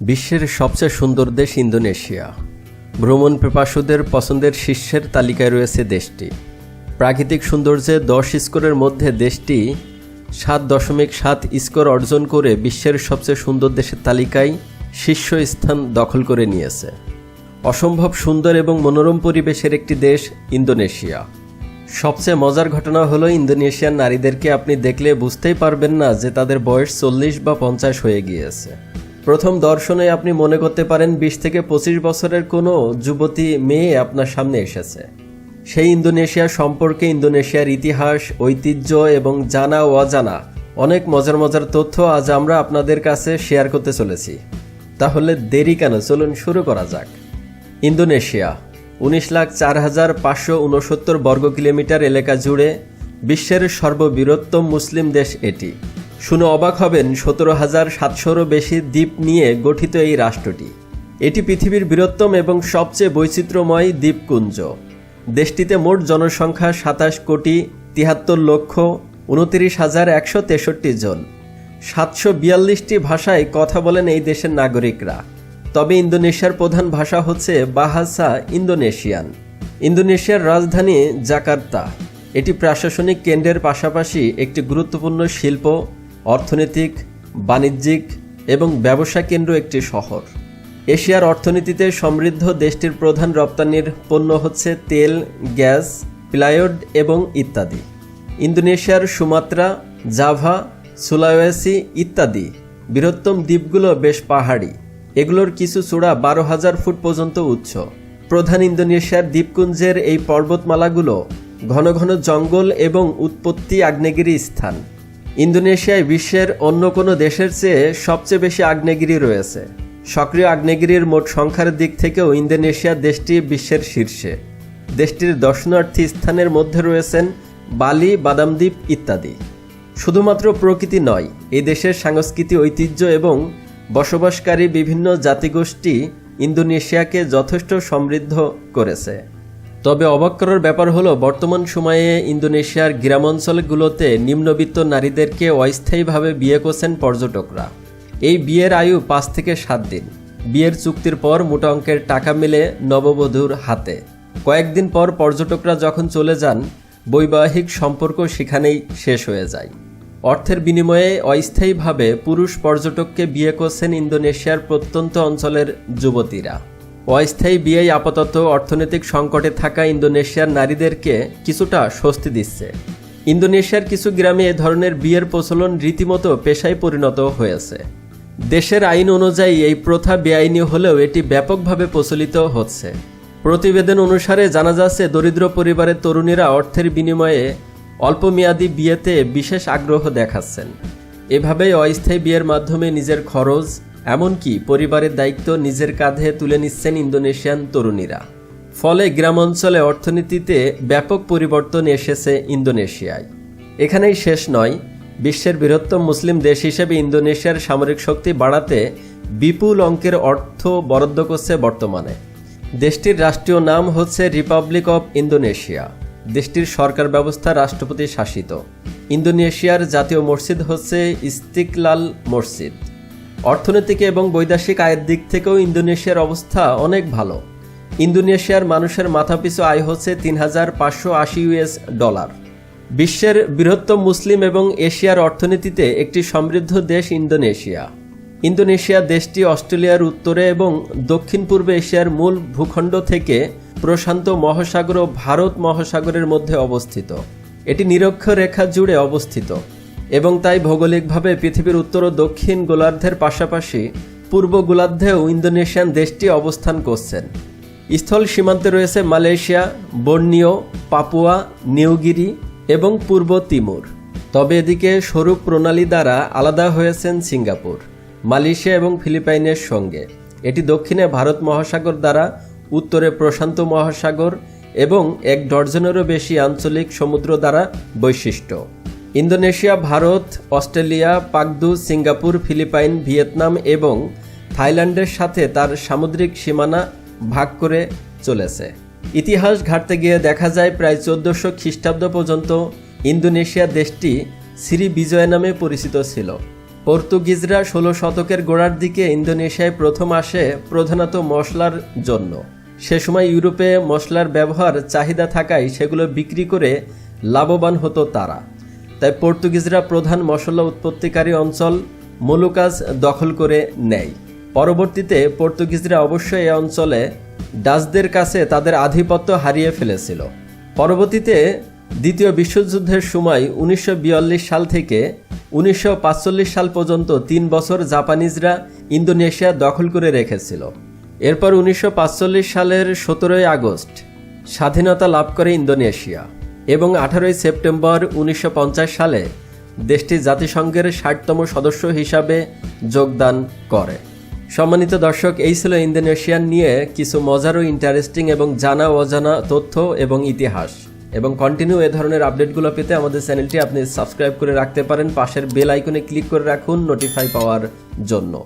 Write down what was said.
বিশ্বের সবচেয়ে সুন্দর দেশ ইন্দোনেশিয়া। ভ্রমণ পিপাসুদের পছন্দের শীর্ষের তালিকায় রয়েছে দেশটি। প্রাকৃতিক সৌন্দর্যে দশ স্কোরের মধ্যে দেশটি সাত দশমিক সাত স্কোর অর্জন করে বিশ্বের সবচেয়ে সুন্দর দেশের তালিকায় শীর্ষ স্থান দখল করে নিয়েছে। অসম্ভব সুন্দর এবং মনোরম পরিবেশের একটি দেশ ইন্দোনেশিয়া। সবচেয়ে মজার ঘটনা হলো ইন্দোনেশিয়ার নারীদেরকে আপনি দেখলে বুঝতেই পারবেন না যে তাদের বয়স চল্লিশ বা পঞ্চাশ হয়ে গিয়েছে। প্রথম দর্শনে আপনি মনে করতে পারেন বিশ থেকে পঁচিশ বছরের কোনো যুবতী মেয়ে আপনার সামনে এসেছে। সেই ইন্দোনেশিয়া সম্পর্কে ইন্দোনেশিয়ার ইতিহাস, ঐতিহ্য এবং জানা ও অজানা অনেক মজার মজার তথ্য আজ আমরা আপনাদের কাছে শেয়ার করতে চলেছি। তাহলে দেরি কেন? চলুন শুরু করা যাক। ইন্দোনেশিয়া, উনিশ লাখ চার হাজার পাঁচশো উনসত্তর বর্গ কিলোমিটার এলাকা জুড়ে বিশ্বের সর্ববৃহত্তম মুসলিম দেশ এটি। শুনে অবাক হবেন সতেরো হাজার সাতশোরও বেশি দ্বীপ নিয়ে গঠিত এই রাষ্ট্রটি। এটি পৃথিবীর বৃহত্তম এবং সবচেয়ে বৈচিত্র্যময় দ্বীপপুঞ্জ। দেশটিতে মোট জনসংখ্যা সাতাশ কোটি তিয়াত্তর লক্ষ উনতিরিশ হাজার একশো তেষট্টি জন। সাতশো বিয়াল্লিশটি ভাষায় কথা বলেন এই দেশের নাগরিকরা। তবে ইন্দোনেশিয়ার প্রধান ভাষা হচ্ছে বাহাসা ইন্দোনেশিয়ান। ইন্দোনেশিয়ার রাজধানী জাকার্তা। এটি প্রশাসনিক কেন্দ্রের পাশাপাশি একটি গুরুত্বপূর্ণ শিল্প অর্থনৈতিক, বাণিজ্যিক এবং ব্যবসা কেন্দ্র একটি শহর। এশিয়ার অর্থনীতিতে সমৃদ্ধ দেশটির প্রধান রপ্তানির পণ্য হচ্ছে তেল, গ্যাস, প্লাইউড এবং ইত্যাদি। ইন্দোনেশিয়ার সুমাত্রা, জাভা, সুলাওয়েসি ইত্যাদি বৃহত্তম দ্বীপগুলো বেশ পাহাড়ি। এগুলোর কিছু চূড়া বারো হাজার ফুট পর্যন্ত উচ্চ। প্রধান ইন্দোনেশিয়ার দ্বীপপুঞ্জের এই পর্বতমালাগুলো ঘন ঘন জঙ্গল এবং উৎপত্তি আগ্নেয়গিরি স্থান। ইন্দোনেশিয়ায় বিশ্বের অন্য কোনো দেশের চেয়ে সবচেয়ে বেশি আগ্নেয়গিরি রয়েছে। সক্রিয় আগ্নেয়গিরির মোট সংখ্যার দিক থেকেও ইন্দোনেশিয়া দেশটি বিশ্বের শীর্ষে। দেশটির দর্শনার্থী স্থানের মধ্যে রয়েছেন বালি, বাদামদ্বীপ ইত্যাদি। শুধুমাত্র প্রকৃতি নয় এই দেশের সাংস্কৃতিক ঐতিহ্য এবং বসবাসকারী বিভিন্ন জাতিগোষ্ঠী ইন্দোনেশিয়াকে যথেষ্ট সমৃদ্ধ করেছে। তবে অবাক করার ব্যাপার হলো, বর্তমান সময়ে ইন্দোনেশিয়ার গ্রামাঞ্চলগুলোতে নিম্নবিত্ত নারীদেরকে অস্থায়ীভাবে বিয়ে করছেন পর্যটকরা। এই বিয়ের আয়ু পাঁচ থেকে সাত দিন। বিয়ের চুক্তির পর মোটা অঙ্কের টাকা মিলে নববধূর হাতে। কয়েকদিন পর পর্যটকরা যখন চলে যান, বৈবাহিক সম্পর্ক সেখানেই শেষ হয়ে যায়। অর্থের বিনিময়ে অস্থায়ীভাবে পুরুষ পর্যটককে বিয়ে করছেন ইন্দোনেশিয়ার প্রত্যন্ত অঞ্চলের যুবতীরা। অস্থায়ী বিয়ে আপাতত অর্থনৈতিক সংকটে থাকা ইন্দোনেশিয়ার নারীদেরকে কিছুটা স্বস্তি দিচ্ছে। ইন্দোনেশিয়ার কিছু গ্রামে এ ধরনের বিয়ের প্রচলন রীতিমতো পেশায় পরিণত হয়েছে। দেশের আইন অনুযায়ী এই প্রথা বেআইনি হলেও এটি ব্যাপকভাবে প্রচলিত হচ্ছে। প্রতিবেদন অনুসারে জানা যাচ্ছে, দরিদ্র পরিবারের তরুণীরা অর্থের বিনিময়ে অল্পমেয়াদী বিয়েতে বিশেষ আগ্রহ দেখাচ্ছেন। এভাবেই অস্থায়ী বিয়ের মাধ্যমে নিজের খরচ এমনকি পরিবারের দায়িত্ব নিজের কাঁধে তুলে নিচ্ছেন ইন্দোনেশিয়ান তরুণীরা। ফলে গ্রামাঞ্চলে অর্থনীতিতে ব্যাপক পরিবর্তন এসেছে ইন্দোনেশিয়ায়। এখানেই শেষ নয়, বিশ্বের বৃহত্তম মুসলিম দেশ হিসেবে ইন্দোনেশিয়ার সামরিক শক্তি বাড়াতে বিপুল অঙ্কের অর্থ বরাদ্দ করছে বর্তমানে। দেশটির রাষ্ট্রীয় নাম হচ্ছে রিপাবলিক অব ইন্দোনেশিয়া দেশটির সরকার ব্যবস্থা রাষ্ট্রপতি শাসিত। ইন্দোনেশিয়ার জাতীয় মসজিদ হচ্ছে ইস্তিকলাল মসজিদ। অর্থনৈতিক এবং বৈদেশিক আয়ের দিক থেকেও ইন্দোনেশিয়ার অবস্থা অনেক ভালো। ইন্দোনেশিয়ার মানুষের মাথাপিছু আয় হচ্ছে তিন হাজার পাঁচশো আশি ইউএস ডলার। বিশ্বের বৃহত্তম মুসলিম এবং এশিয়ার অর্থনীতিতে একটি সমৃদ্ধ দেশ ইন্দোনেশিয়া। ইন্দোনেশিয়া দেশটি অস্ট্রেলিয়ার উত্তরে এবং দক্ষিণ পূর্ব এশিয়ার মূল ভূখণ্ড থেকে প্রশান্ত মহাসাগর ও ভারত মহাসাগরের মধ্যে অবস্থিত। এটি নিরক্ষরেখা জুড়ে অবস্থিত। এবং তাই ভৌগোলিকভাবে পৃথিবীর উত্তর ও দক্ষিণ গোলার্ধের পাশাপাশি পূর্ব গোলার্ধেও ইন্দোনেশিয়ান দেশটি অবস্থান করছেন। স্থল সীমান্তে রয়েছে মালয়েশিয়া, বর্নিও, পাপুয়া, নিউগিরি এবং পূর্ব তিমুর। তবে এদিকে স্বরূপ প্রণালী দ্বারা আলাদা হয়েছেন সিঙ্গাপুর, মালয়েশিয়া এবং ফিলিপাইনের সঙ্গে। এটি দক্ষিণে ভারত মহাসাগর দ্বারা, উত্তরে প্রশান্ত মহাসাগর এবং এক ডজনেরও বেশি আঞ্চলিক সমুদ্র দ্বারা বৈশিষ্ট্য। ইন্দোনেশিয়া, ভারত, অস্ট্রেলিয়া পাকদু সিঙ্গাপুর, ফিলিপাইন, ভিয়েতনাম এবং থাইল্যান্ডের সাথে তার সামুদ্রিক সীমানা ভাগ করে চলেছে। ইতিহাস ঘাটতে গিয়ে দেখা যায়, প্রায় চোদ্দশো খ্রিস্টাব্দ পর্যন্ত ইন্দোনেশিয়া দেশটি শ্রী বিজয় নামে পরিচিত ছিল। পর্তুগিজরা ষোলো শতকের গোড়ার দিকে ইন্দোনেশিয়ায় প্রথম আসে প্রধানত মশলার জন্য। সে সময় ইউরোপে মশলার ব্যবহার চাহিদা থাকায় সেগুলো বিক্রি করে লাভবান হতো তারা। তাই পর্তুগিজরা প্রধান মশলা উৎপত্তিকারী অঞ্চল মোলুকাজ দখল করে নেয়। পরবর্তীতে পর্তুগিজরা অবশ্যই এ অঞ্চলে ডাচদের কাছে তাদের আধিপত্য হারিয়ে ফেলেছিল। পরবর্তীতে দ্বিতীয় বিশ্বযুদ্ধের সময় উনিশশো বিয়াল্লিশ সাল থেকে উনিশশো সাল পর্যন্ত তিন বছর জাপানিজরা ইন্দোনেশিয়া দখল করে রেখেছিল। এরপর উনিশশো সালের সতেরোই আগস্ট স্বাধীনতা লাভ করে ইন্দোনেশিয়া। এবং আঠারোই সেপ্টেম্বর উনিশশো পঞ্চাশ সালে দেশটি জাতিসংঘের ষাটতম সদস্য হিসাবে যোগদান করে। সম্মানিত দর্শক, এই ছিল ইন্দোনেশিয়ান নিয়ে কিছু মজার ও ইন্টারেস্টিং এবং জানা অজানা তথ্য এবং ইতিহাস। এবং কন্টিনিউ এ ধরনের আপডেটগুলো পেতে আমাদের চ্যানেলটি আপনি সাবস্ক্রাইব করে রাখতে পারেন। পাশের বেল আইকনে ক্লিক করে রাখুন নোটিফাই পাওয়ার জন্য।